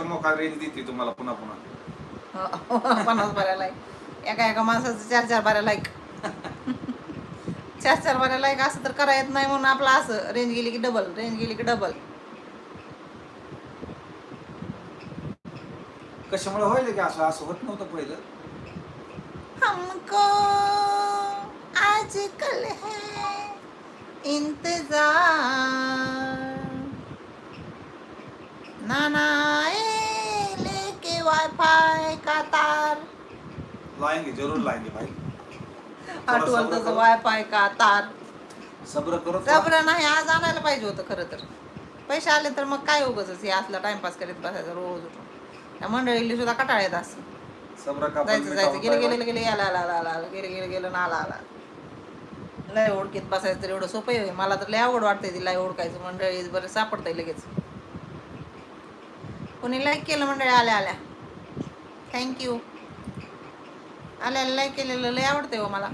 मोका range देते तुम्हाला पुन्हा पुन्हा. पन्नास बाऱ्या लाईक एका एका माणसाचं चार चार बाऱ्या लाईक चार चार बाऱ्या लाईक असं तर करा येत नाही म्हणून आपलं असं. रेंज गेली की डबल रेंज गेली की डबल कशामुळे होईल की असं? असं होत नव्हतं पहिलं. हमको आजकल है इंतजार. नाना ए, लेके वाईफाय का तार लाएंगे जरूर लाएंगे भाई. आठवल सब्र तसं करो. वायफाय का तार सब्र करो थोड़ा. जबरं नाही आज आणायला पाहिजे होतं खरं तर. पैसे आले तर मग काय उगच हे असलं टाइमपास करीत बसायचं रोज उठून. त्या मंडळीला सुद्धा कटाळ येत असं सब्र का फल जायचं. जायचं गेलं गेलं भाई. गेलं याला आला आला आला गेलं गेलं गेलं ना आला आला. लय ओळखीत बसायचं तर एवढं सोपं आहे मला तर लय आवड वाटते ती लय ओळखायचं. मंडळी बरं सापडतंय लगेच. कोणी लाईक केलं मंडळी? आल्या आल्या. थँक्यू आल्या लाईक केलेलं लय आवडतंय हो मला.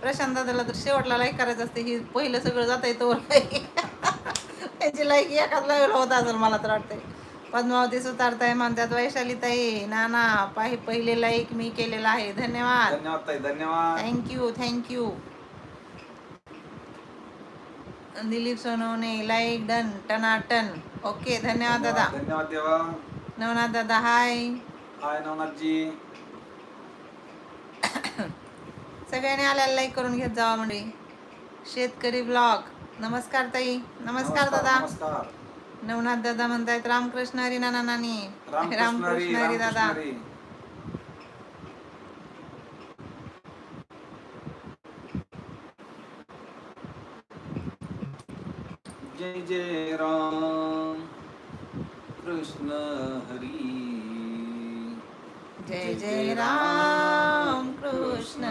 प्रशांत दादाला तर शेवटला लाईक करायचं असते. ही पहिलं सगळं जाता येतं त्याची लाईक एकाच लाईव्हला होत असेल मला तर वाटतंय. पद्मावती सुतारताई म्हणतात वैशाली ताई नाना पाहि पहिले लाईक मी केलेला आहे. धन्यवाद. धन्यवाद ताई धन्यवाद. Thank you thank you Dilip Sonawane like done Tanatan. Okay धन्यवाद दादा. धन्यवाद देवा. नवनाथ दादा हाय. हाय नवनाथ जी सगळ्यांनी आल्याला लाईक करून घेत जावा म्हणजे. शेतकरी ब्लॉग नमस्कार ताई. नमस्कार दादा. नवनाथ दादा म्हणतायत रामकृष्ण हरी नाना नानी रामकृष्ण हरी दादा. जय जय राम। कृष्ण हरी। जय जय राम। कृष्ण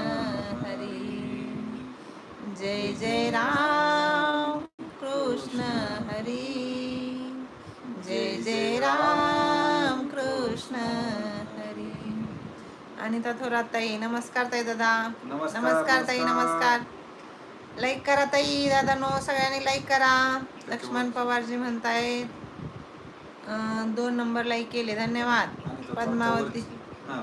हरी। जय जय राम कृष्ण हरी। जय जय राम कृष्ण हरी। अनिता थोरात ताई नमस्कार ताई दादा। नमस्कार, नमस्कार ताई नमस्कार. लाईक करा ताई दादा नो सगळ्यांनी लाईक करा. लक्ष्मण पवारजी म्हणतायत. दोन नंबर लाईक केले धन्यवाद. पद्मावती.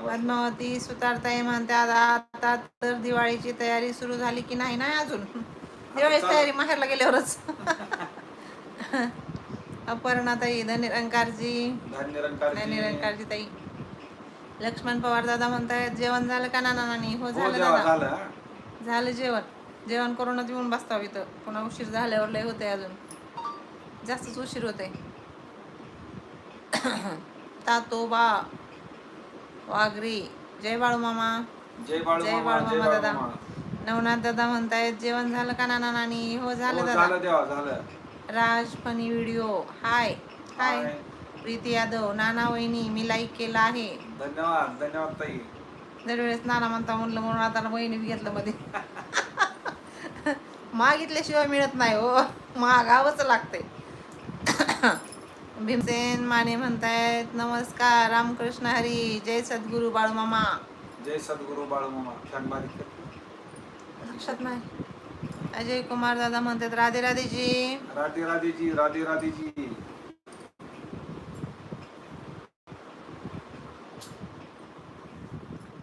पद्मावती. सुतारताई म्हणतात आता तर दिवाळीची तयारी सुरू झाली की नाही नाही अजून? दिवाळीची. तयारी माहेरला गेल्यावरच. अपर्णाताई धनिरंकारजी. धन्यरंकारजी. धनिरंकारजी ताई. लक्ष्मण पवार दादा म्हणतायत जेवण झालं का नाना नानी हो झालं दादा हा. झालं जेवण. जेवण करूनच येऊन बसताव इथं. पुन्हा उशीर झाल्यावर लय होते अजून. जास्तच उशीर होते तातोबा वाघरी जय बाळू मामा. जय बाळू जय मामा बाळू दादा. नवनाथ दादा म्हणतायत जेवण झालं का नाना नानी हो झालं हो, दादा. Raj funny video. Hi. Hi. Hi. Priti Yadav नाना वहिनी मी लाईक केला आहे. धन्यवाद धन्यवाद ताई. दरवेळेस नाना म्हणता म्हणलं म्हणून आता वहिनी घेतलं मध्ये. मागितल्याशिवाय मिळत नाही हो. मागावंच लागते भीमसेन माने म्हणतायत नमस्कार रामकृष्ण हरी जय सद्गुरू बाळू मामा जय सद्गुरू बाळू मामा फॅन बारीक कर. लक्षात नाही. अजय कुमार दादा म्हणतात राधे राधेजी. राधे राधे जी राधे राधे जी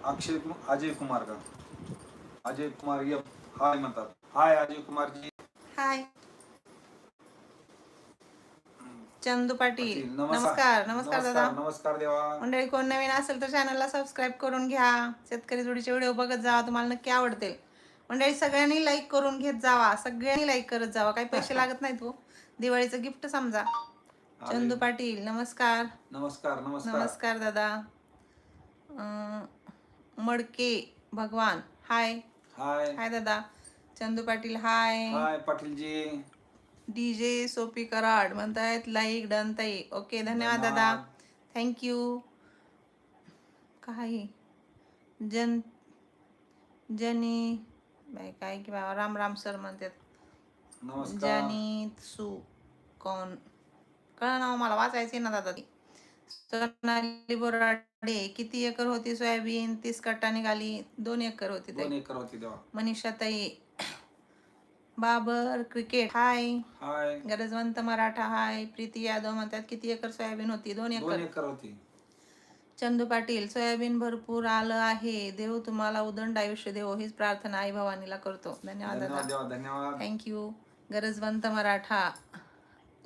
अक्षय कुमार अजय कुमार का? अजय कुमार हाय म्हणतात. हाय अजय कुमार जी हाय. चंदू पाटील नमस्कार. नमस्कार दादा. नमस्कार देवा. मंडळी कोण नवीन असेल तर चॅनलला सबस्क्राईब करून घ्या. शेतकरी जोडीचे व्हिडिओ बघत जावा तुम्हाला नक्की आवडतील. मंडळी सगळ्यांनी लाईक करून घेत जावा. सगळ्यांनी लाईक करत जावा. काही पैसे लागत नाहीत हो. दिवाळीचं गिफ्ट समजा. चंदू पाटील नमस्कार. नमस्कार नमस्कार. नमस्कार दादा. अं, मडके भगवान. हाय. हाय. हाय दादा. Chandu Patil hi. Hi Patil ji DJ सोपी कराड म्हणतायत लाईक डन ताई. ओके धन्यवाद दादा. थँक्यू काय जन जनी बाई काय की बाबा राम राम सर म्हणतात. जनी सु कोण? कळलं ना हो मला वाचायचे ना दादा. ती सोनाली बोराडे किती एकर होती सोयाबीन? तीस कट्टा निघाली. दोन एकर होती दोन एकर होती मनीषा ताई बाबर क्रिकेट हाय हाय गरजवंत मराठा हाय प्रीती यादव म्हणतात किती एकर सोयाबीन होती? दोन दोन एकर एकर होती. चंदू पाटील सोयाबीन भरपूर आलं आहे. देव तुम्हाला उदंड आयुष्य देवो हीच प्रार्थना आई भवानीला करतो. धन्यवाद धन्यवाद दादा देवा धन्यवाद. थँक्यू गरजवंत मराठा.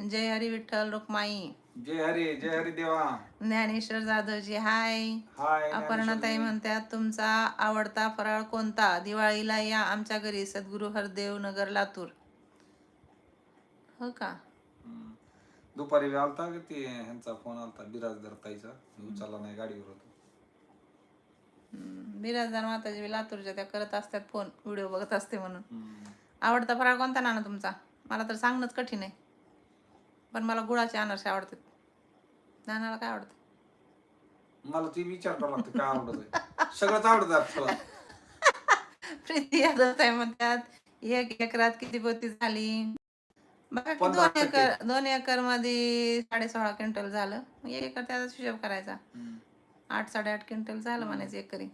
जय हरी विठ्ठल रुक्माई. जय हरी जय हरी देवा. ज्ञानेश्वर जाधवजी हाय. हाय अपर्णाताई म्हणतात तुमचा आवडता फराळ कोणता? दिवाळीला या आमच्या घरी सद्गुरू हरदेव नगर लातूर. हो का. दुपारी आलता का ते ह्यांचा फोन आलता बिराजदार ताईचा? उचलला नाही गाडीवर होतो. बिराजदार माताजी लातूरच्या त्या करत असतात फोन व्हिडिओ बघत असते म्हणून. आवडता फराळ कोणता नाना तुमचा? मला तर सांगणंच कठीण आहे. पण मला गुळाचे अनारसे आवडतात. नानाला काय आवडतं? मला ती विचार करावं लागतं काय आवडत सगळंच आवडत आपल्याला प्रीती यादव ताई म्हणतात एक एकरात किती पोती झाली? बघा की पंधरा दोन एकर दोन एकरमध्ये साडे सोळा क्विंटल झालं. मग एक एकर त्याचा हिशोब करायचा. आठ साडेआठ क्विंटल झालं म्हणायचं एकरी.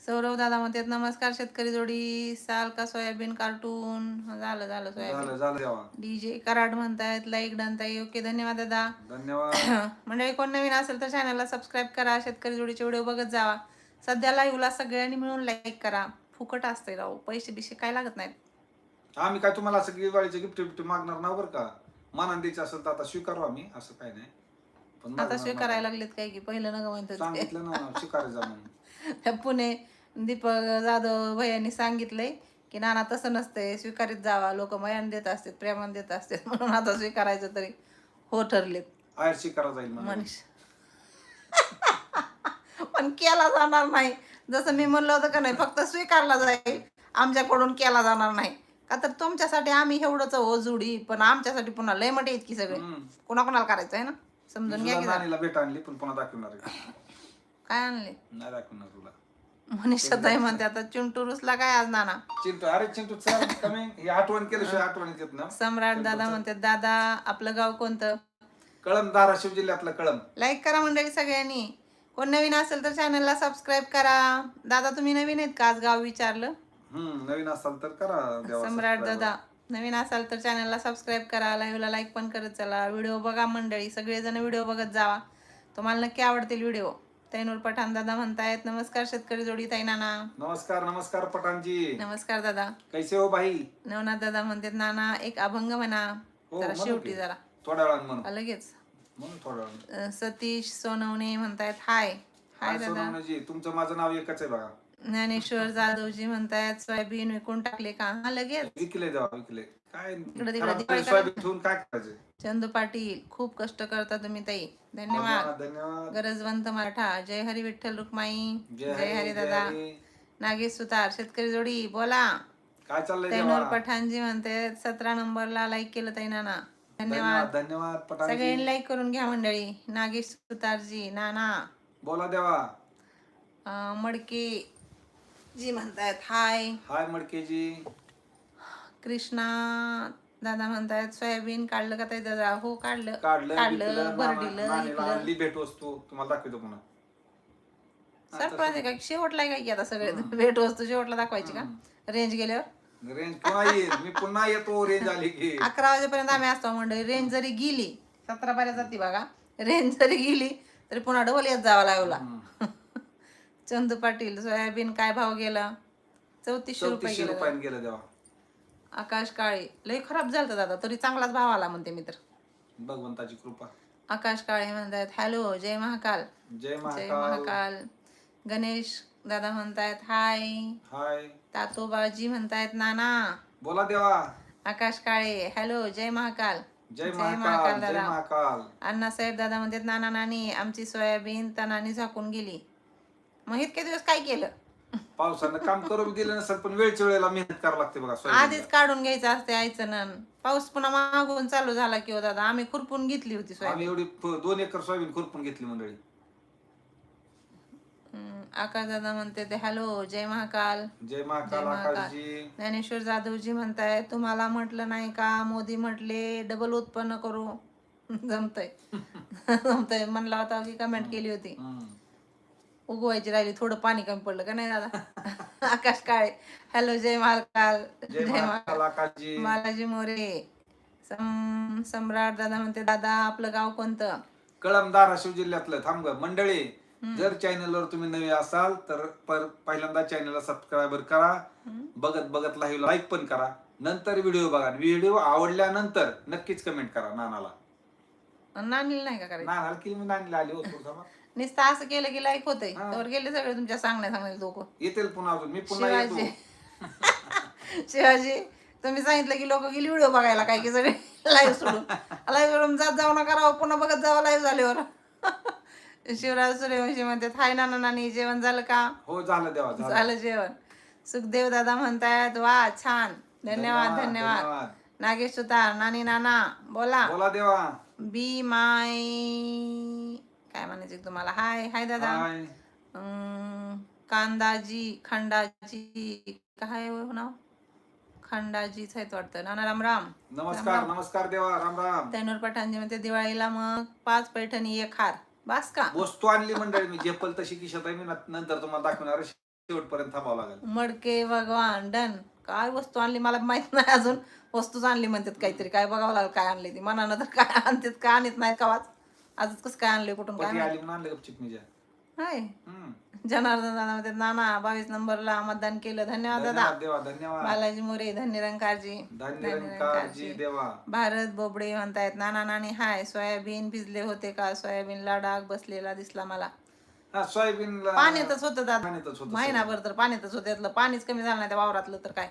सौरव दादा म्हणतात नमस्कार शेतकरी जोडी. साल का सोयाबीन कार्टून. झालं झालं सोयाबीन. झालं देवा डीजे कराड म्हणतायत लाईक डन ताई ओके धन्यवाद दादा. धन्यवाद. मंडळी कोण नवीन असेल तर चॅनलला सबस्क्राईब करा. शेतकरी जोडीचे व्हिडिओ बघत जावा. सध्या लाईव्हला सगळ्यांनी मिळून लाईक करा. फुकट असते राहू पैसे बिशे काय लागत नाहीत. आम्ही काय तुम्हाला असं दिवाळीचे गिफ्ट बिफ्ट मागणार ना बरं का? मनान द्यायचं असेल तर आता स्वीकारू आम्ही. असं काय नाही. पण आता स्वीकारायला लागलेत काय की? पहिलं नका नाही. म्हणतात. सांगितलं ना स्वीकारायचं म्हणून. पुणे दीपक जाधव भैयांनी सांगितलंय की नाना तसं नसतंय. स्वीकारित जावा. लोक मयान देत असतात प्रेमान देत असतात. म्हणून आता स्वीकारायचं तरी हो ठरलेत. स्वीकारा जाईल मनीष पण केला जाणार नाही. जसं मी म्हणलं होतं का नाही फक्त स्वीकारला जाईल. आमच्याकडून केला जाणार नाही. का तर तुमच्यासाठी आम्ही एवढंच हो जुडी पण आमच्यासाठी पुन्हा लय मोठे इतकी सगळे. कोणाकोणाला करायचं आहे ना? समजून घ्या भेट आणली पण पुन्हा दाखवणार. काय आणले? नाही दाखवणार तुला. मनीषाताई म्हणते आता चिंटू रुसला काय आज नाना? चिंटू अरे चिंटू चल कमी ही आठवण केल्याशिवाय आठवण येत ना. सम्राट दादा म्हणतात दादा आपलं गाव कोणतं? कळम धाराशिव जिल्ह्यातलं कळम. लाईक करा मंडळी सगळ्यांनी. कोण नवीन असेल तर चॅनलला सबस्क्राईब करा. दादा तुम्ही नवीन आहेत का आज गाव विचारलं? हम्म नवीन असाल तर करा देवा सम्राट subscribe. दादा नवीन असाल तर चॅनलला सबस्क्राईब करा. लाईव्हला लाईक पण करत चला. व्हिडिओ बघा मंडळी सगळेजण व्हिडिओ बघत जावा. तुम्हाला नक्की आवडतील व्हिडिओ तैनूर पठाण दादा म्हणतायत नमस्कार शेतकरी जोडी ताई नाना. नमस्कार नमस्कार पठाणजी. नमस्कार दादा. कैसे हो भाई? नवनाथ दादा म्हणतात नाना एक अभंग म्हणा. हो, जरा म्हणा शेवटी की. जरा. थोड्या वेळानं म्हणून लगेच. म्हणून थोड्या वेळानं. अं, सतीश सोनवणे म्हणतायत हाय. हाय हाय दादा. सोनवणेजी तुमचं माझं नाव एकच आहे बघा. ज्ञानेश्वर जाधवजी म्हणतायत सोयाबीन विकून टाकले का? हा लगेच. विकले देवा विकले. काय तिकडे खराब दिवाळी सोयाबीन ठेवून काय करायचं? चंदू पाटील खूप कष्ट करता तुम्ही ताई. धन्यवाद. धन्यवाद धन्यवाद. गरजवंत मराठा. जय हरी विठ्ठल रुक्माई. जय हरी दादा हरी. नागेश सुतार शेतकरी जोडी बोला. काय चाललंय तैनूर देवा पठाणजी म्हणते सतरा नंबरला लाईक केलं ताई नाना. धन्यवाद. धन्यवाद धन्यवाद सगळ्यांनी लाईक करून घ्या मंडळी. नागेश सुतारजी नाना. बोला देवा. अं, मडके जी म्हणतायत हाय. हाय मडकेजी. कृष्णा दादा म्हणतायत सोयाबीन काढलं का ताई दादा? हो काढलं. काढलं भरडीलं भेट वस्तू. तुम्हाला दाखवतो पुन्हा. सरप्राईज आहे का? शेवटला आहे काय की आता सगळे भेट वस्तू शेवटला दाखवायची का? रेंज गेल्यावर? रेंज पुन्हा येईल. मी पुन्हा येतो रेंज आली की. अकरा वाजेपर्यंत आम्ही असतो मंडळी. रेंज जरी गेली सतरा पर्यंत जाते बघा. रेंज जरी गेली तरी पुन्हा डबल येत जावा हम्म. चंदू पाटील सोयाबीन काय भाव गेला? चौतीसशे रुपये गेला. आकाश काळे. लय खराब झालं दादा तरी चांगलाच भाव आला म्हणते मी तर. भगवंताची कृपा. आकाश काळे म्हणतायत हॅलो जय महाकाल. जय जय महाकाल. महाकाल. गणेश दादा म्हणतायत हाय. हाय. तातोबाजी म्हणतायत नाना. बोला देवा. आकाश काळे हॅलो जय महाकाल. जय महाकाल जय दादा. महाकाल. अण्णासाहेब दादा म्हणतात नाना नानी आमची सोयाबीन तणाने झाकून गेली. मग इतके दिवस काय केलं? पावसानं काम करू बी दिलं नसेल पण वेळच्या वेळेला मेहनत करावं लागते बघा सोयाबीनला. आधीच काढून घ्यायचं असते आईचं नन पाऊस पुन्हा मागून चालू झाला की हो दादा आम्ही खुरपून घेतली होती आम्ही सोयाबीन एवढी दोन एकर सोयाबीन खुरपून घेतली मंडळी. हम्म, आकाश दादा म्हणते ते हॅलो जय महाकाल. जय जय महाकाल. महाकाल. आकाशजी. ज्ञानेश्वर जाधवजी म्हणताय तुम्हाला म्हटलं नाही का मोदी म्हटले डबल उत्पन्न करू. जमतय. जमतय. म्हणला होता की कमेंट केली होती. हम्म. उगवायची राहिली थोडं पाणी कमी पडलं का नाही दादा? आकाश काळे. हॅलो जय महाकाल. जय महाकाल बालाजी मोरे. सम सम्राट दादा म्हणते दादा आपलं गाव कोणतं? कळम धाराशिव जिल्ह्यातलं. थांब मंडळी जर चॅनलवर तुम्ही नवे असाल तर पर पहिल्यांदा चॅनलला सबस्क्राईबर करा. बघत बघत लाईव्ह लाईक पण करा. नंतर व्हिडिओ बघा. व्हिडिओ आवडल्यानंतर नक्कीच कमेंट करा नानाला. नानीला नाही का नानाला की मी नानीला आली होतो. नुसतं असं केलं की लाईक होतंय. हा. तर गेले सगळे तुमच्या सांगण्या सांगण्याचे लोक. येतील पुन्हा अजून. मी पुन्हा शिवाजी. शिवाजी तुम्ही सांगितलं की लोक गेली व्हिडिओ बघायला काय की सगळे लाईव्ह सोडून. लाईव्ह सोडून जात जाऊ नका राव पुन्हा बघत जावं लाईव्ह झाल्यावर. शिवराज सूर्यवंशी म्हणतात हाय नाना नानी जेवण झालं का? हो झालं देवा झालं. झालं जेवण. सुखदेव दादा म्हणतायत वा छान. धन्यवाद धन्यवाद नागेश सुतार नानी नाना बोला. बोला देवा. बी माय काय म्हणायचे तुम्हाला हाय हाय दादा. अं, कांदाजी खंडाजी काय हो नाव? खंडाजीच आहेत वाटतं. नाना राम राम. नमस्कार नमस्कार देवा राम राम. तैनूर पठाणजी म्हणते दिवाळीला मग पाच पैठणी एक हार. बास का? वस्तू आणली मंडळी मी झेपल तशी किशात आहे मी न- नंतर तुम्हाला दाखवणार आहे. शेवटपर्यंत थांबावं लागेल. मडके भगवान डन. काय वस्तू आणली मला माहीत नाही अजून. वस्तूच आणली म्हणतात काहीतरी. काय बघावं लागलं काय आणली ती. मनानं तर काय आणतात काय आणत नाही कावाच. आजच कसं काय आणले कुठून काय पती माहीत. आली म्हणून आणलं गपचिप मी हाय. हम्म. जनार्दन दादा म्हणतात नाना बावीस नंबरला मतदान केलं. धन्यवाद दादा. धन्यवाद देवा धन्यवाद. बालाजी मोरे धन्यरंकारजी धन्यवाद देवा. भारत बोबडे म्हणतायत नाना नानी हाय. सोयाबीन भिजले होते का? सोयाबीनला डाग बसलेला दिसला मला. हा सोयाबीन पाण्यातच होतं दादा. पाण्यातच होतं महिनाभर तर पाण्यातच होतं. त्यातलं पाणीच कमी झालं नाही त्या वावरातलं तर काय.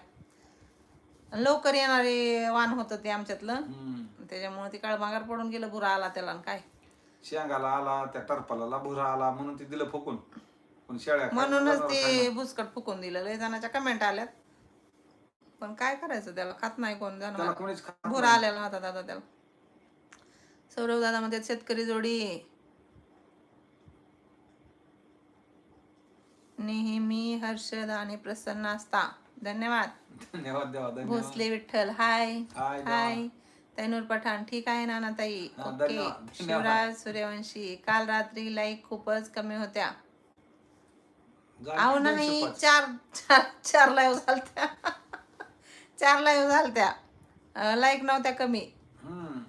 लवकर येणारे वाण होतं ते आमच्यातलं. हम्म. त्याच्यामुळे ती काळमागार पडून गेलं बुरा आला त्याला आणि काय. शेंगाला आला त्या टरपाला भुरा आला म्हणून ते दिलं फुकून. पण शेळ्या म्हणूनच ते. भुसकट फुकून दिलं. लय जणांच्या कमेंट आल्यात. पण काय करायचं त्याला? खात नाही कोण कोणीच खात भुरा आलेला होता दादा त्याला. सौरभ दादा मध्ये शेतकरी जोडी. नेहमी हर्षद आणि प्रसन्न असता धन्यवाद धन्यवाद. भोसले विठ्ठल हाय. हाय. तैनूर पठाण ठीक आहे ना ताई ओके. शिवराज सूर्यवंशी काल रात्री लाईक खूपच कमी होत्या. अहो नाही. चार चार चार लाईव्ह झालत्या. चार लाईव्ह झालत्या. लाईक नव्हत्या कमी.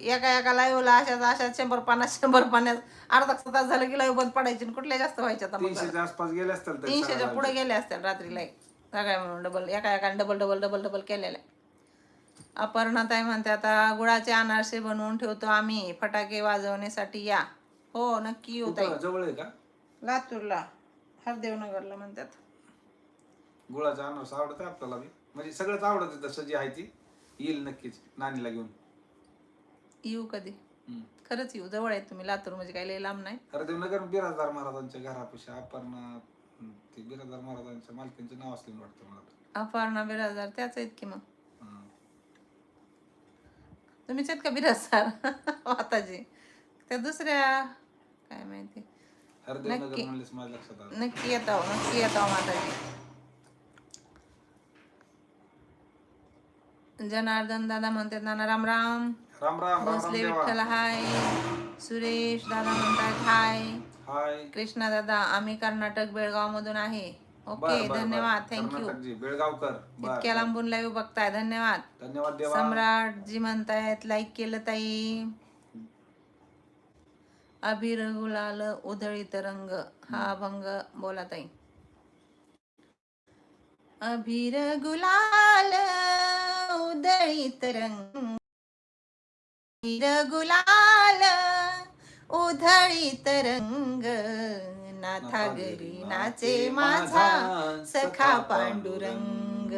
एका एका लाईव्हला अशाच अशाच शंभर पन्नास शंभर पन्नास अर्धा तास झालं की लाईव्ह बंद पडायची कुठल्या जास्त व्हायच्या तीनशेच्या पुढे गेले असतील रात्री लाईक सगळ्या म्हणून डबल एका एकाने डबल डबल डबल डबल केलेल्या. अपर्णाताई म्हणते आता गुळाचे अनारसे बनवून ठेवतो आम्ही. फटाके वाजवण्यासाठी या. हो नक्की येऊ ताई? जवळ आहे का? लातूरला. हरदेवनगरला म्हणतात. गुळाचा अनारस आवडत आपल्याला बी. म्हणजे सगळंच आवडत तसं जी आहे ती. येईल नक्कीच नानीला घेऊन. येऊ कधी? हम्म. खरंच येऊ. जवळ आहे तुम्ही. लातूर म्हणजे काही लय लांब नाही. हरदेवनगर बिराजदार महाराजांच्या घरापाशी. अपर्णा ते बिराजदार महाराजांच्या मालकींचं नाव असलं वाटतं मला. अपर्णा बिराजदार त्याच आहेत की मग. तुम्हीच आहेत का बिराजदार माताजी. त्या दुसऱ्या. काय माहिती. नक्की. नक्की येतो नक्की येतो माताजी. जनार्दन दादा म्हणतात नाना राम राम. राम राम भोसले विठ्ठल हाय. सुरेश दादा म्हणतात हाय. हाय. कृष्णा दादा आम्ही कर्नाटक बेळगाव मधून आहे. ओके. धन्यवाद. थँक्यू कर्नाटकजी, बेळगावकर. बर इतक्या लांबून लाईव्ह बघताय. धन्यवाद. धन्यवाद देवा. सम्राट जी म्हणतायत लाईक केलं ताई. अभिर गुलाल उधळीत रंग हा अभंग बोला ताई. अभिर गुलाल उधळीत रंग अभिर गुलाल उधळीत रंग नाथा घरी नाचे माझा सखा पांडुरंग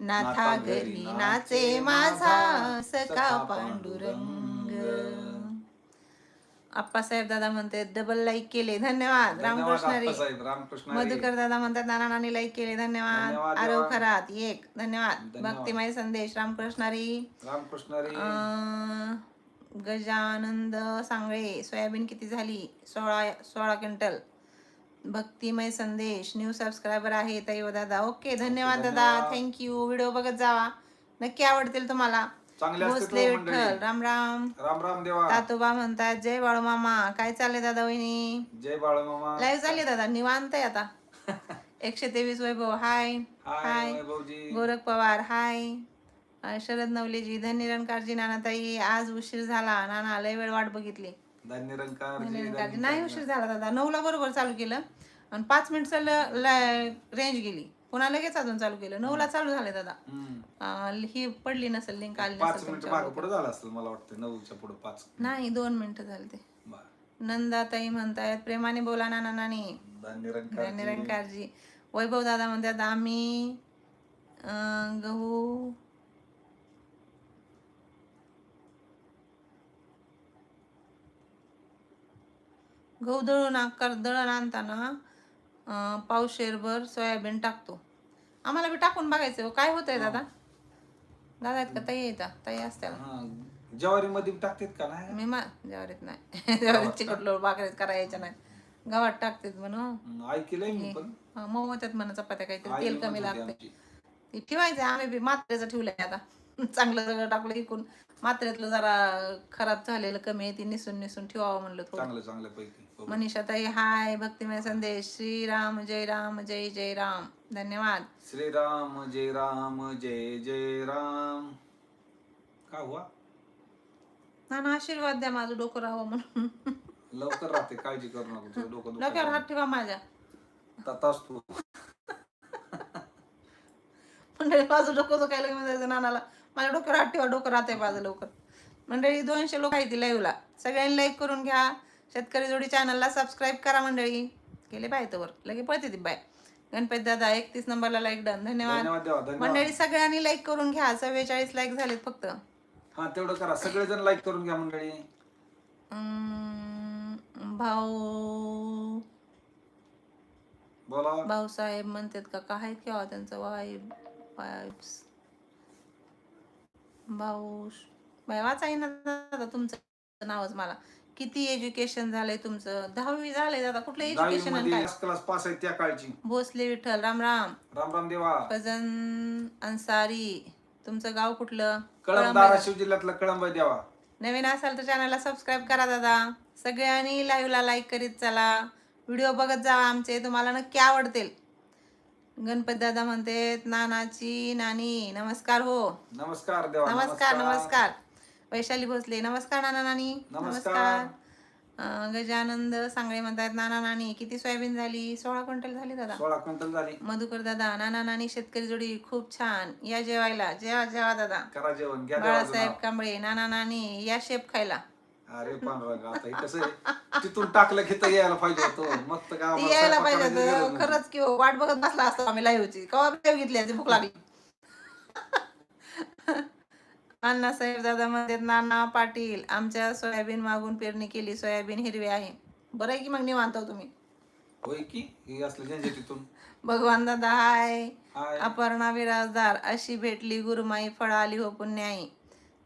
नाथा घरी नाचे माझा सखा पांडुरंग आप्पासाहेब दादा म्हणते डबल लाईक केले धन्यवाद रामकृष्ण हरी. मधुकर दादा म्हणतात नाना नानी लाईक केले धन्यवाद आरव. खरात एक धन्यवाद. भक्तिमय संदेश रामकृष्णरी रामकृष्ण हरी. गजानंद सांगळे सोयाबीन किती झाली? सोळा सोळा क्विंटल. भक्तिमय संदेश. न्यू सबस्क्रायबर आहे ताई दादा ओके धन्यवाद दादा. थँक्यू व्हिडिओ बघत जावा. नक्की आवडतील तुम्हाला. भोसले मंडळी. विठ्ठल. राम राम. राम राम देवा. तातोबा म्हणतात जय बाळू मामा काय चाललंय दादा वहिनी? जय बाळमामा. लाईव्ह चालली दादा. निवांत आहे आता. एकशे तेवीस वैभव. हाय हाय गोरख पवार. हाय शरद नवलेजी धन्य रणकारजी नानाताई आज उशीर झाला. नाना लय वेळ वाट बघितली. धन्य रंकार धन्य रणकारजी नाही उशीर झाला दादा. नऊला बरोबर चालू केलं. आणि पाच मिनिट रेंज गेली. पुन्हा लगेच अजून चालू केलं. नऊला चालू झाले दादा. ही पडली नसेल लिंक आली पाच नसेल मिनिट तुमच्यावर. मागे पुढे झालं असेल मला वाटतं. नऊच्या पुढे पाच. नाही दोन मिनिटं झाले ते बरं. नंदाताई म्हणतायत प्रेमाने बोला नाना नानी. धन्य रंकार निरंकारजी वैभव दादा म्हणतात आम्ही अं, गहू गहू दळून आकार दळण आणताना पावशेरभर सोयाबीन टाकतो. आम्हाला बी टाकून बघायचं हो. काय होतंय दादा? दादा आहेत का? ताई येतात ताई असत्या हा ज्वारी मध्ये टाकतात का नाही? मी मा ज्वारीत नाही. ज्वारीत चिकटलो भाकरीत करायच्या नाही. गव्हात टाकतेत म्हणून ऐकलंय मी पण. हा, मऊ होत्यात म्हणा चपात्या काहीतरी तेल कमी लागते. ते ठेवायचं आम्ही बी मात्रेचं ठेवलंय आता. चांगलं सगळं टाकलं इकून. मात्रेतलं जरा खराब झालेलं कमी आहे ती निसून निसून ठेवावं म्हणलं थोडं. चांगलं चांगलं पैकी. हो. मनीषा ताई हाय भक्तिमय संदेश. श्रीराम जय राम जय जय राम. धन्यवाद. श्रीराम जय राम जय जय राम. का हुआ? नाना आशीर्वाद द्या माझं डोकं राहावं म्हणून. लवकर राहते काळजी करू नको तुझं डोकं डोक्यावर हात ठेवा माझ्या. तातास तू. मंडळी माझं डोकं दुखायला घेऊन जायचं नानाला माझ्या डोक्यावर हात ठेवा डोकं राहते माझं लवकर. मंडळी दोनशे लोक आहेत लाईव्हला सगळ्यांनी लाईक करून घ्या. शेतकरी जोडी चॅनलला सबस्क्राईब करा मंडळी. केले बाय तोवर. लगे पळते ती बाय. गणपती दादा एकतीस नंबरला लाईक डन धन्यवाद. मंडळी सगळ्यांनी लाईक करून घ्या. चव्वेचाळीस लाईक झालेत फक्त. हा तेवढं करा. सगळेजण लाईक करून घ्या मंडळी. भाऊ. बोला. भाऊसाहेब म्हणतात का काय केव्हा त्यांचं वाईब वाईब्स भाऊ बाय वाचाय ना दादा तुमचं नावच मला. किती एज्युकेशन झालंय तुमचं? दहावी झालंय दादा कुठलं एज्युकेशन आणि मध्ये काय क्लास पास आहे त्या काळची. भोसले विठ्ठल राम राम. राम राम देवा. फजन अन्सारी तुमचं गाव कुठलं? कळंब धाराशिव जिल्ह्यातला कळंब देवा. नवीन असाल तर चॅनलला सबस्क्राईब करा दादा. सगळ्यांनी लाईव्हला लाईक करीत चला. व्हिडिओ बघत जावा आमचे तुम्हाला नक्की आवडतील. गणपती दादा म्हणते नानाची नानी नमस्कार हो. नमस्कार देवा नमस्कार. नमस्कार. वैशाली भोसले. नमस्कार नाना नानी. नमस्कार. गजानंद सांगळे म्हणतात नाना नानी किती सोयाबीन झाली? सोळा क्विंटल झाली दादा. सोळा क्विंटल झाली. मधुकर दादा नाना नानी शेतकरी जोडी खूप छान. या जेवायला. जेवा जेवा दादा. करा जेवण बाळासाहेब. कांबळे नाना नानी या शेप खायला. अरे पांढरा आता कसं आहे? तिथून टाकलं यायला पाहिजे होतं. मग तर यायला पाहिजे होतं. खरंच की हो, वाट बघत बसला असतो आम्ही लाईव्हची कवा लाईव्ह घेतली भूक लागली? अण्णासाहेब दादा म्हणतात नाना पाटील आमच्या सोयाबीन मागून पेरणी केली सोयाबीन हिरवी आहे. बरं आहे की मग निवांत हो तुम्ही? होय की हे असलं झंझटीतून भगवान दादा हाय. हाय. अपर्णा विराजदार अशी भेटली गुरुमाई फळ आली हो पुण्याई.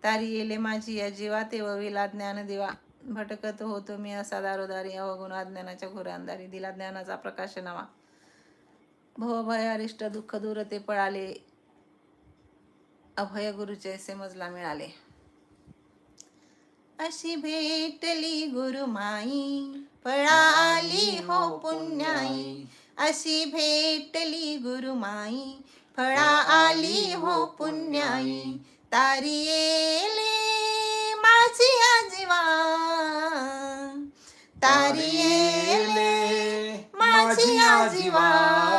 तारी येले माझी या जीवा ते वविला ज्ञान दिवा. भटकत होतो मी असा दारोदारी अवगुण अज्ञानाच्या घोर अंधारी दिला ज्ञानाचा प्रकाश नवा. भवभय अरिष्ट दुःख दूर ते पळाले. अभय गुरुचे समजला मिळाले. अशी भेटली गुरुमाई पळाली हो पुण्याई. अशी भेटली गुरुमाई फळा आली हो पुण्याई. तारी येले माझी आजीवा. तारी येले माझी आजीवा.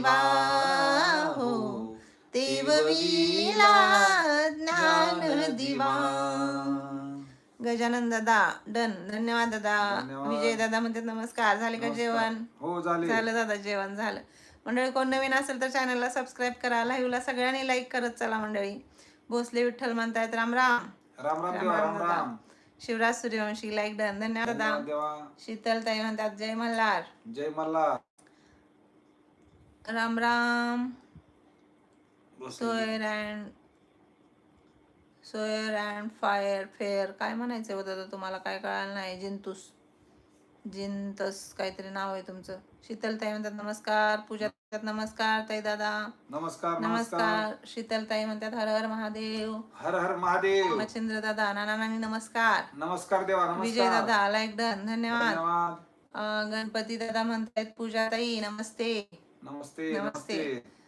दिवा हो देववीला ज्ञान दिवा। गजानन दादा डन. धन्यवाद दादा. विजय दादा म्हणते नमस्कार. झाले का जेवण? हो झाले. दादा जेवण झालं. मंडळी कोण नवीन असेल तर चॅनलला सबस्क्राईब करा लाईव्हला सगळ्यांनी लाईक करत चला मंडळी. भोसले विठ्ठल म्हणतायत Ram Ram. Ram Ram Ram Ram Shivraj Suryavanshi like done. धन्यवाद दादा. शीतल ताई म्हणतात जय मल्हार. जय मल्हार. राम राम. सोयर अँड सोयर अँड फायर फेअर. काय म्हणायचं होतं दादा तुम्हाला काय कळालं नाही? जिंतूस. जिंतस काहीतरी नाव आहे तुमचं. शीतल ताई म्हणतात नमस्कार. पूजा नमस्कार ताई दादा. नमस्कार नमस्कार. नमस्कार. शीतल ताई म्हणतात हर हर महादेव. हर हर महादेव. मच्छिंद्र दादा नाना नानी नमस्कार. नमस्कार देवा विजय दादा लाईक डन धन्यवाद. गणपती दादा म्हणतायत पूजा ताई नमस्ते. नमस्ते. नमस्ते